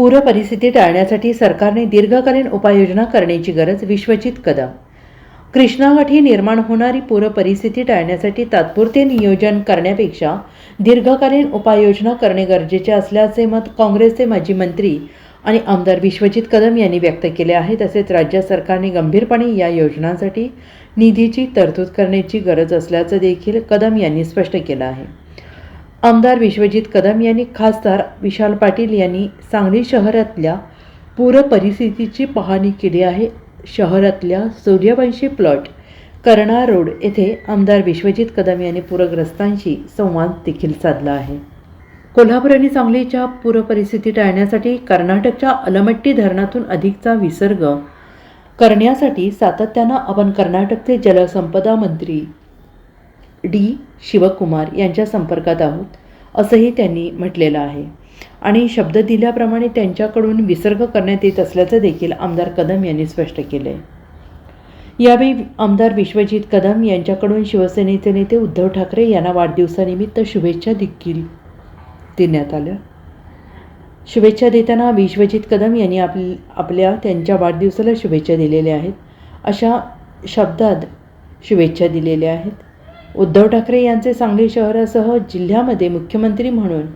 पूर परिस्थिती टाळण्यासाठी सरकारने दीर्घकालीन उपाययोजना करण्याची गरज विश्वजित कदम. कृष्णावाठी निर्माण होणारी पूर परिस्थिती टाळण्यासाठी तात्पुरते नियोजन करण्यापेक्षा दीर्घकालीन उपाययोजना करणे गरजेचे असल्याचे मत काँग्रेसचे माजी मंत्री आणि आमदार विश्वजित कदम यांनी व्यक्त केले आहे. तसेच राज्य सरकारने गंभीरपणे या योजनांसाठी निधीची तरतूद करण्याची गरज असल्याचं देखील कदम यांनी स्पष्ट केलं आहे. आमदार विश्वजित कदम यांनी खासदार विशाल पाटील यांनी सांगली शहरातल्या पूर परिस्थितीची पाहणी केली आहे. शहरातल्या सूर्यवंशी प्लॉट कर्णा रोड येथे आमदार विश्वजित कदम यांनी पूरग्रस्तांशी संवाद देखील साधला आहे. कोल्हापूर आणि सांगलीच्या पूर परिस्थिती टाळण्यासाठी कर्नाटकच्या अलमट्टी धरणातून अधिकचा विसर्ग करण्यासाठी सातत्यानं आपण कर्नाटकचे जलसंपदा मंत्री डी. शिवकुमार यांच्या संपर्कात आहोत असंही त्यांनी म्हटलेलं आहे. आणि शब्द दिल्याप्रमाणे त्यांच्याकडून विसर्ग करण्यात येत असल्याचं देखील आमदार कदम यांनी स्पष्ट केलं आहे यावेळी आमदार विश्वजित कदम यांच्याकडून शिवसेनेचे नेते उद्धव ठाकरे यांना वाढदिवसानिमित्त शुभेच्छा देखील देण्यात आल्या. शुभेच्छा देताना विश्वजित कदम यांनी आप आपल्या त्यांच्या वाढदिवसाला शुभेच्छा दिलेल्या आहेत. अशा शब्दात शुभेच्छा दिलेल्या आहेत. उद्धव ठाकरे यांचे सांगली शहरासह जिल्ह्यामध्ये मुख्यमंत्री म्हणून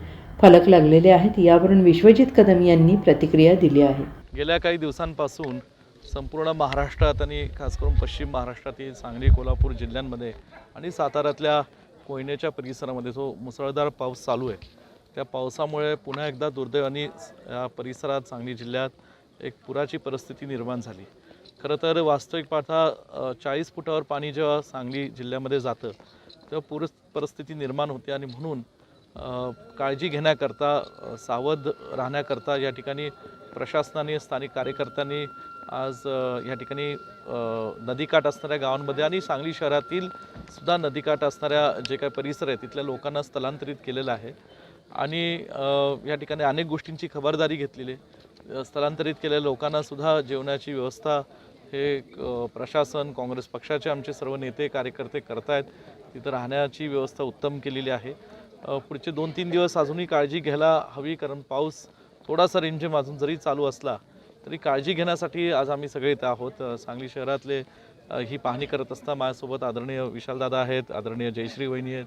फलक लागलेले आहेत. यावरून विश्वजित कदम यांनी प्रतिक्रिया दिली आहे. गेल्या काही दिवसांपासून संपूर्ण महाराष्ट्रात आणि खास करून पश्चिम महाराष्ट्रातील सांगली कोल्हापूर जिल्ह्यांमध्ये आणि साताऱ्यातल्या कोयनेच्या परिसरामध्ये जो मुसळधार पाऊस चालू आहे त्या पावसामुळे पुन्हा एकदा दुर्दैवाने या परिसरात सांगली जिल्ह्यात एक पुराची परिस्थिती निर्माण झाली. खरं तर वास्तविक पाहता चाळीस फुटावर पाणी जेव्हा सांगली जिल्ह्यामध्ये जातं तेव्हा पूर परिस्थिती निर्माण होते आणि म्हणून काळजी घेण्याकरता सावध राहण्याकरता या ठिकाणी प्रशासनाने स्थानिक कार्यकर्त्यांनी आज या ठिकाणी नदीकाठ असणाऱ्या गावांमध्ये आणि सांगली शहरातील सुद्धा नदीकाठ असणाऱ्या जे काही परिसर आहे तिथल्या लोकांना स्थलांतरित केलेलं आहे. आणि या ठिकाणी अनेक गोष्टींची खबरदारी घेतलेली आहे. स्थलांतरित केलेल्या लोकांनासुद्धा जेवणाची व्यवस्था हे प्रशासन काँग्रेस पक्षाचे आमचे सर्व नेते कार्यकर्ते करतायत. तिथं राहण्याची व्यवस्था उत्तम केलेली आहे. पुढचे दोन तीन दिवस अजूनही काळजी घ्यायला हवी कारण पाऊस थोडासा रिमझिम अजून जरी चालू असला तरी काळजी घेण्यासाठी आज आम्ही सगळे इथं आहोत. सांगली शहरातले ही पाहणी करत असता माझ्यासोबत आदरणीय विशालदादा आहेत आदरणीय जयश्री वहिनी आहेत.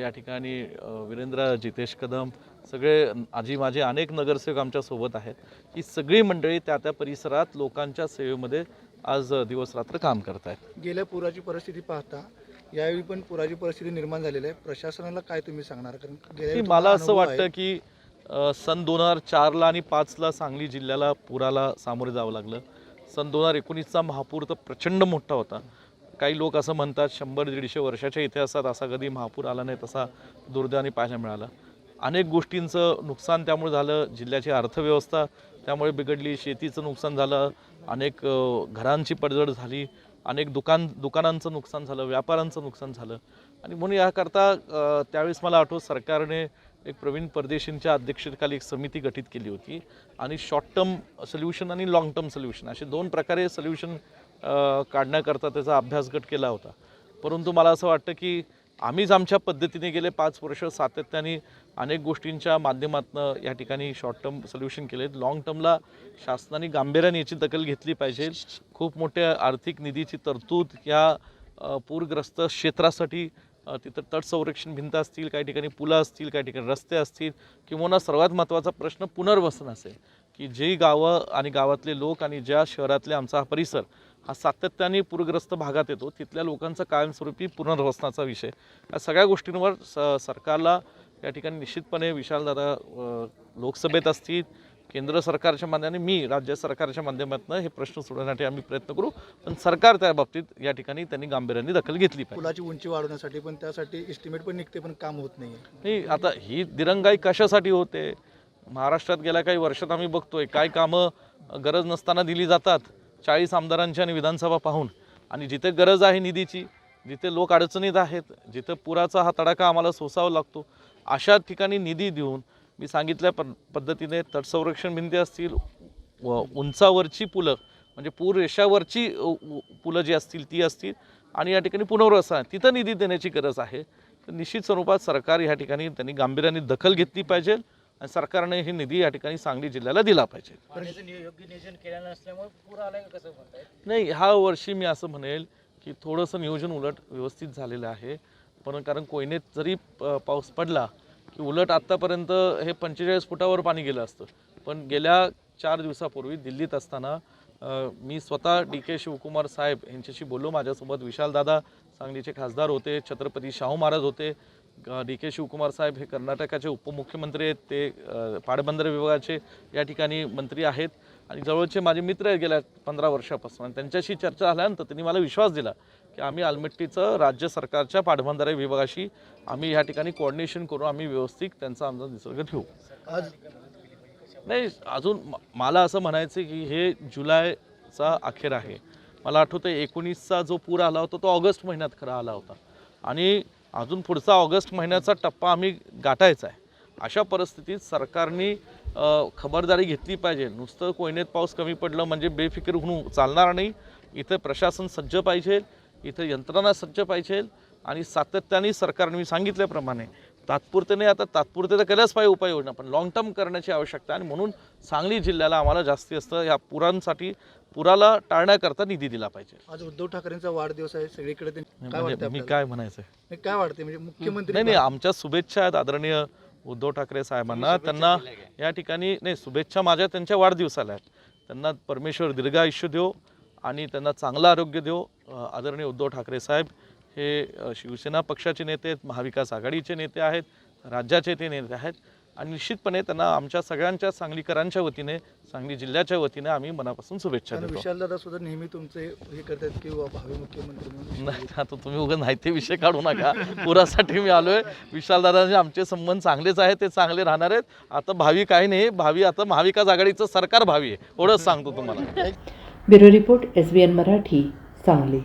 या ठिकाणी वीरेंद्र जितेश कदम सगळे आजी माझे अनेक नगरसेवक आमच्यासोबत आहेत. ही सगळी मंडळी त्या त्या परिसरात लोकांच्या सेवेमध्ये आज दिवस रात्र काम करत आहेत गेल्या पुराची परिस्थिती पाहता यावेळी पण पुराची परिस्थिती निर्माण झालेली आहे. प्रशासनाला काय तुम्ही सांगणार? कारण मला असं वाटतं. की सन दोन हजार चारला आणि पाचला सांगली जिल्ह्याला पुराला सामोरे जावं लागलं. सन दोन हजार एकोणीसचा महापूर तर प्रचंड मोठा होता. काही लोक असं म्हणतात शंभर दीडशे वर्षाच्या इतिहासात असा कधी महापूर आला नाही तसा दुर्दैवाने पाहायला मिळाला. अनेक गोष्टींचं नुकसान त्यामुळे झालं. जिल्ह्याची अर्थव्यवस्था त्यामुळे बिघडली शेतीचं नुकसान झालं अनेक घरांची पडझड झाली अनेक दुकान दुकानांचं नुकसान झालं व्यापारांचं नुकसान झालं. आणि म्हणून याकरता त्यावेळेस मला आठवत सरकारने एक प्रवीण परदेशींच्या अध्यक्षतेखाली एक समिती गठीत केली होती आणि शॉर्ट टर्म सोल्युशन आणि लाँग टर्म सोल्युशन असे दोन प्रकारे सोल्युशन काढण्याकरता त्याचा अभ्यास गट केला होता. परंतु मला असं वाटतं की आम्हीच आमच्या पद्धतीने गेले पाच वर्ष सातत्याने अनेक गोष्टींच्या माध्यमातून या ठिकाणी शॉर्ट टर्म सोल्युशन केले लाँग टर्मला शासनाने गांभीर्याने याची दखल घेतली पाहिजे. खूप मोठ्या आर्थिक निधीची तरतूद या पूरग्रस्त क्षेत्रासाठी तिथं तटसंरक्षण भिंत असतील काही ठिकाणी पुलं असतील काही ठिकाणी रस्ते असतील किंवा सर्वात महत्त्वाचा प्रश्न पुनर्वसन असेल की जी गावं आणि गावातले लोक आणि ज्या शहरातले आमचा हा परिसर हा सातत्याने पूरग्रस्त भागात येतो तिथल्या लोकांचा कायमस्वरूपी पुनर्वसनाचा विषय. या सगळ्या गोष्टींवर स सरकारला या ठिकाणी निश्चितपणे विशालदादा लोकसभेत असतील केंद्र सरकारच्या माध्यमाने मी राज्य सरकारच्या माध्यमातून हे प्रश्न सोडवण्यासाठी आम्ही प्रयत्न करू पण सरकार त्या बाबतीत या ठिकाणी त्यांनी गांभीर्याने दखल घेतली पाहिजे. पुलाची उंची वाढवण्यासाठी पण त्यासाठी एस्टिमेट पण निघते पण काम होत नाही नाही आता ही दिरंगाई कशासाठी होते? महाराष्ट्रात गेल्या काही वर्षात आम्ही बघतोय काय कामं गरज नसताना दिली जातात चाळीस आमदारांची आणि विधानसभा पाहून. आणि जिथे गरज आहे निधीची जिथे लोक अडचणीत आहेत जिथं पुराचा हा तडाखा आम्हाला सोसावा लागतो अशा ठिकाणी निधी देऊन मी सांगितल्या प पद्धतीने तटसंरक्षण भिंती असतील व उंचावरची पुलं म्हणजे पूर रेषावरची पुलं जी असतील ती असतील आणि या ठिकाणी पुनर्वसन. तिथं निधी देण्याची गरज आहे. तर निश्चित स्वरूपात सरकार ह्या ठिकाणी त्यांनी गांभीर्याने दखल घेतली पाहिजे आणि सरकारने हे निधी या ठिकाणी सांगली जिल्ह्याला दिला पाहिजे. पाण्याचं नियो- योग्य नियोजन केलेलं नसल्यामुळे पूर आलाय का कसं म्हणताय? नाही ह्या वर्षी मी असं म्हणेल की थोडंसं नियोजन उलट व्यवस्थित झालेलं आहे. पण कारण कोयनेत जरी प- पाऊस पडला की उलट आत्तापर्यंत हे पंचेचाळीस फुटावर पाणी गेलं असतं. पण गेल्या चार दिवसापूर्वी दिल्लीत असताना मी स्वतः डी के शिवकुमार साहेब यांच्याशी बोललो. माझ्यासोबत विशालदादा सांगलीचे खासदार होते छत्रपती शाहू महाराज होते डी के शिवकुमार साहेब हे कर्नाटकाचे उपमुख्यमंत्री आहेत. ते अ, पाटबंधारे विभागाचे या ठिकाणी मंत्री आहेत. आणि जवळचे माझे मित्र आहेत गेल्या पंधरा वर्षापासून. आणि त्यांच्याशी चर्चा झाल्यानंतर त्यांनी मला विश्वास दिला की आम्ही आलमट्टीचं राज्य सरकारच्या पाटबंधारे विभागाशी आम्ही या ठिकाणी कोऑर्डिनेशन करून आम्ही व्यवस्थित त्यांचा आमचा निसर्ग ठेवू. आज नाही अजून मला असं म्हणायचं आहे की हे जुलैचा अखेर आहे. मला आठवतं एकोणीसचा जो पूर आला होता तो ऑगस्ट महिन्यात खरा आला होता. आणि अजून पुढचा ऑगस्ट महिन्याचा टप्पा आम्ही गाठायचा आहे. अशा परिस्थितीत सरकारने खबरदारी घेतली पाहिजे. नुसतं कोयनेत पाऊस कमी पडलं म्हणजे बेफिकीर होऊन चालणार नाही. इथं प्रशासन सज्ज पाहिजे इथं यंत्रणा सज्ज पाहिजे आणि सातत्याने सरकारने मी सांगितल्याप्रमाणे तात्पुरते नाही आता तात्पुरते तर केल्याच पाहिजे उपाययोजना पण लॉंग टर्म करण्याची आवश्यकता आहे आणि म्हणून सांगली जिल्ह्याला आम्हाला जास्त या पुरांसाठी पुराला टाळण्याकरता निधी दिला पाहिजे. आज उद्धव ठाकरेंचा वाढदिवस आहे सगळीकडे ते- म्हणजे मी? काय म्हणायचं नाही, काय वाटते म्हणजे मुख्यमंत्री नाही नाही आमच्या शुभेच्छा आहेत आदरणीय उद्धव ठाकरे साहेबांना. त्यांना या ठिकाणी नाही शुभेच्छा माझ्या त्यांच्या वाढदिवसाला आहेत. त्यांना परमेश्वर दीर्घ आयुष्य देव आणि त्यांना चांगलं आरोग्य देव अ, आदरणीय उद्धव ठाकरे साहेब. हे शिवसेना पक्षाचे नेते आहेत महाविकास आघाडीचे नेते आहेत राज्याचे ते नेते आहेत आणि निश्चितपणे त्यांना आमच्या सगळ्यांच्या सांगलीकरांच्या वतीने सांगली जिल्ह्याच्या वतीने आम्ही मनापासून शुभेच्छा देतो. विशालदादा सुद्धा नेहमी तुमचे हे करतात की वा- भावी मुख्यमंत्री म्हणून नाही आता तुम्ही उगा नाही ते विषय काढू नका. पुरासाठी मी आलोय. विशालदादांचे आमचे संबंध चांगलेच आहेत ते चांगले राहणार आहेत. आता भावी काही नाही भावी आता महाविकास आघाडीचं सरकार भावी आहे. एवढंच सांगतो तुम्हाला. Bureau report S B N Marathi Sangli.